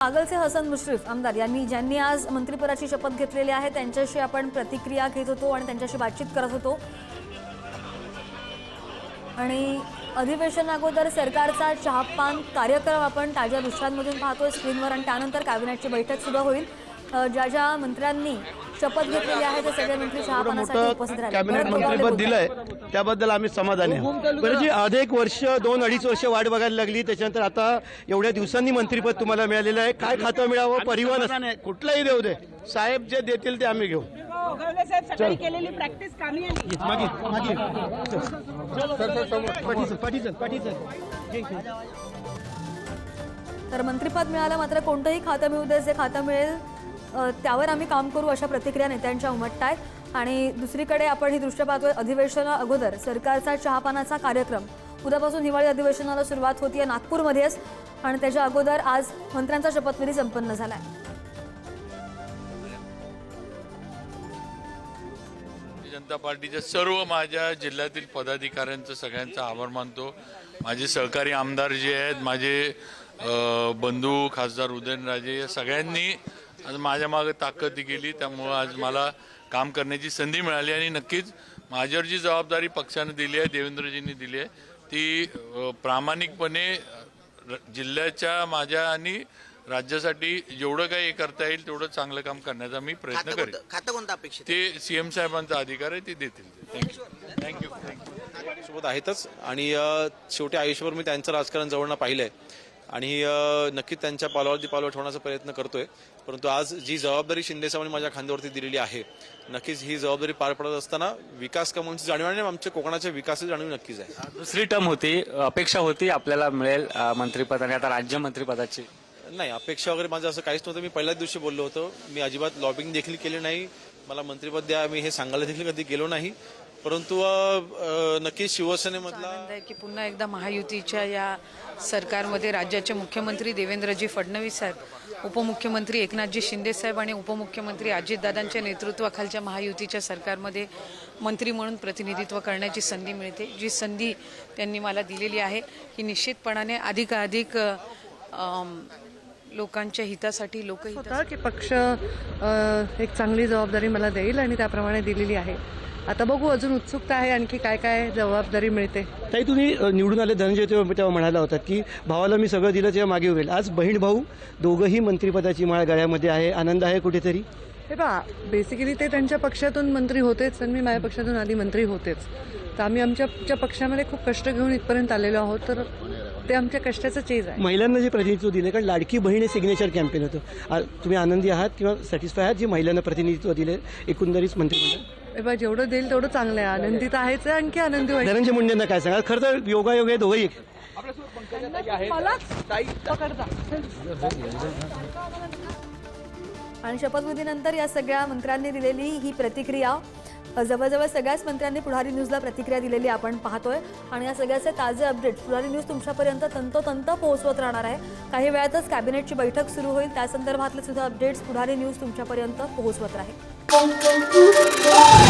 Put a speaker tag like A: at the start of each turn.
A: पागलचे हसन मुश्रीफ आमदार यांनी ज्यांनी आज मंत्रिपदाची शपथ घेतलेली आहे त्यांच्याशी आपण प्रतिक्रिया घेत होतो आणि त्यांच्याशी बातचीत करत होतो. आणि अधिवेशनाअगोदर सरकारचा चहापान कार्यक्रम आपण ताज्या दृश्यांमधून पाहतोय स्क्रीनवर आणि त्यानंतर कॅबिनेटची बैठक सुद्धा होईल. ज्या ज्या मंत्र्यांनी शपथ घेतलेली आहे ते सगळे मंत्री चहापानासाठी उपस्थित
B: कॅबिनेट मंत्रिपद. दिलंय. त्याबद्दल आम्ही समाधानी आहोत. बरं जी अधिक वर्ष दोन अडीच वर्ष वाट बघायला लागली. त्याच्यानंतर आता एवढ्या दिवसांनी मंत्रिपद तुम्हाला मिळालेलं आहे. काय खातं मिळावं? परिवहन कुठलंही देऊ दे. साहेब जे देतील ते आम्ही घेऊ.
C: केलेली प्रॅक्टिस कामी
A: तर मंत्रिपद मिळालं मात्र कोणतंही खातं मिळू दे जे खातं मिळेल त्यावर आम्ही काम करू अशा प्रतिक्रिया नेत्यांच्या उमटत आहेत आणि दुसरीकडे आपण ही दृश्य पाहतोय अधिवेशना अगोदर सरकारचा चहापानाचा कार्यक्रम. उद्यापासून हिवाळी अधिवेशनाला सुरुवात होतीये नागपूरमध्येच. आणि त्याच्या अगोदर आज मंत्र्यांचा शपथविधी संपन्न झालाय.
D: आहे जनता पार्टीच्या सर्व माझ्या जिल्ह्यातील पदाधिकाऱ्यांचं सगळ्यांचा आभार मानतो. माझे सहकारी आमदार जे आहेत माझे बंधू खासदार उदयनराजे या सगळ्यांनी आज माझ्या मागे ताकद केली त्यामुळं आज मला काम करण्याची संधी मिळाली आणि नक्कीच माझ्यावर जी जबाबदारी पक्षाने दिली आहे देवेंद्रजींनी दिली आहे ती प्रामाणिकपणे जिल्ह्याच्या माझ्या आणि राज्यासाठी जेवढं काही हे करता येईल तेवढं चांगलं काम करण्याचा मी प्रयत्न करेन.
E: खातं कोणतं अपेक्षित?
D: ते सीएम साहेबांचा अधिकार आहे ते देतील. थँक्यू थँक्यू थँक्यू
F: सोबत आहेतच. आणि शेवटी आयुष्यभर मी त्यांचं राजकारण जवळनं पाहिलंय. आणि नक्कीच त्यांच्या पालावरती पालव ठेवण्याचा प्रयत्न करतोय. परंतु आज जी जबाबदारी शिंदे साहेबांनी माझ्या खांद्यावरती दिलेली आहे नक्कीच ही जबाबदारी पार पडत असताना विकास कामांची जाणीव आणि आमच्या कोकणाच्या विकासाची जाणीव नक्कीच आहे.
G: दुसरी टर्म होती अपेक्षा होती आपल्याला मिळेल मंत्रिपद आणि आता राज्य मंत्रिपदाची.
F: नाही अपेक्षा वगैरे माझं असं काहीच नव्हतं. मी पहिल्याच दिवशी बोललो होतो. मी अजिबात लॉबिंग देखील केली नाही. मला मंत्रिपद द्या मी हे सांगायला देखील कधी गेलो नाही. परंतु नक्कीच शिवसेनेमधला
H: आनंद आहे की पुन्हा एकदा महायुतीच्या या सरकारमध्ये राज्याचे मुख्यमंत्री देवेंद्रजी फडणवीस साहेब उपमुख्यमंत्री एकनाथजी शिंदे साहेब आणि उपमुख्यमंत्री अजितदादांच्या नेतृत्वाखालच्या महायुतीच्या सरकारमध्ये मंत्री म्हणून प्रतिनिधित्व करण्याची संधी मिळते. जी संधी त्यांनी मला दिलेली आहे ही निश्चितपणाने अधिकाधिक लोकांच्या हितासाठी लोकहित
I: होता की पक्ष एक चांगली जबाबदारी मला देईल आणि त्याप्रमाणे दिलेली आहे. आता बघू अजून उत्सुकता आहे आणखी काय काय जबाबदारी मिळते.
B: ताई तुम्ही निवडून आले धनंजय तेव्हा तेव्हा म्हणाला होता की भावाला मी सगळं दिलं तेव्हा मागे उभेल आज बहीण भाऊ दोघंही मंत्रिपदाची माळ गळ्यामध्ये आहे. आनंद आहे कुठेतरी?
I: हे पहा बेसिकली ते त्यांच्या पक्षातून मंत्री होतेच आणि मी माझ्या पक्षातून आधी मंत्री होतेच. तर आम्ही आमच्या पक्षामध्ये खूप कष्ट घेऊन इथपर्यंत आलेलो आहोत तर ते आमच्या कष्टाचं चेज आहे.
B: महिलांना जे प्रतिनिधित्व दिले कारण लाडकी बहीण हे सिग्नेचर कॅम्पेन होतं. तुम्ही आनंदी आहात किंवा सॅटिस्फाय आहात? जे महिलांना प्रतिनिधित्व दिले एकंदरीत मंत्रिमंडळ?
I: हे पहा जेवढं देईल तेवढं चांगलं आहे. आनंदी तर आहेच आहे, आणखी आनंदी व्हायचं.
B: धनंजय मुंडेंना काय सांगा खरं तर योगायोग आहे दोघंही
A: आणि शपथविधीनंतर या सगळ्या मंत्र्यांनी दिलेली ही प्रतिक्रिया अ, जवळजवळ सगळ्याच मंत्र्यांनी पुढारी न्यूजला प्रतिक्रिया दिलेली आपण पाहतोय. आणि या सगळ्याचे ताजे अपडेट पुढारी न्यूज तुमच्यापर्यंत तंतोतंत पोहोचवत राहणार आहे. काही वेळातच कॅबिनेटची बैठक सुरू होईल त्या संदर्भातले सुद्धा अपडेट्स पुढारी न्यूज तुमच्यापर्यंत पोहोचवत राहील. Oh!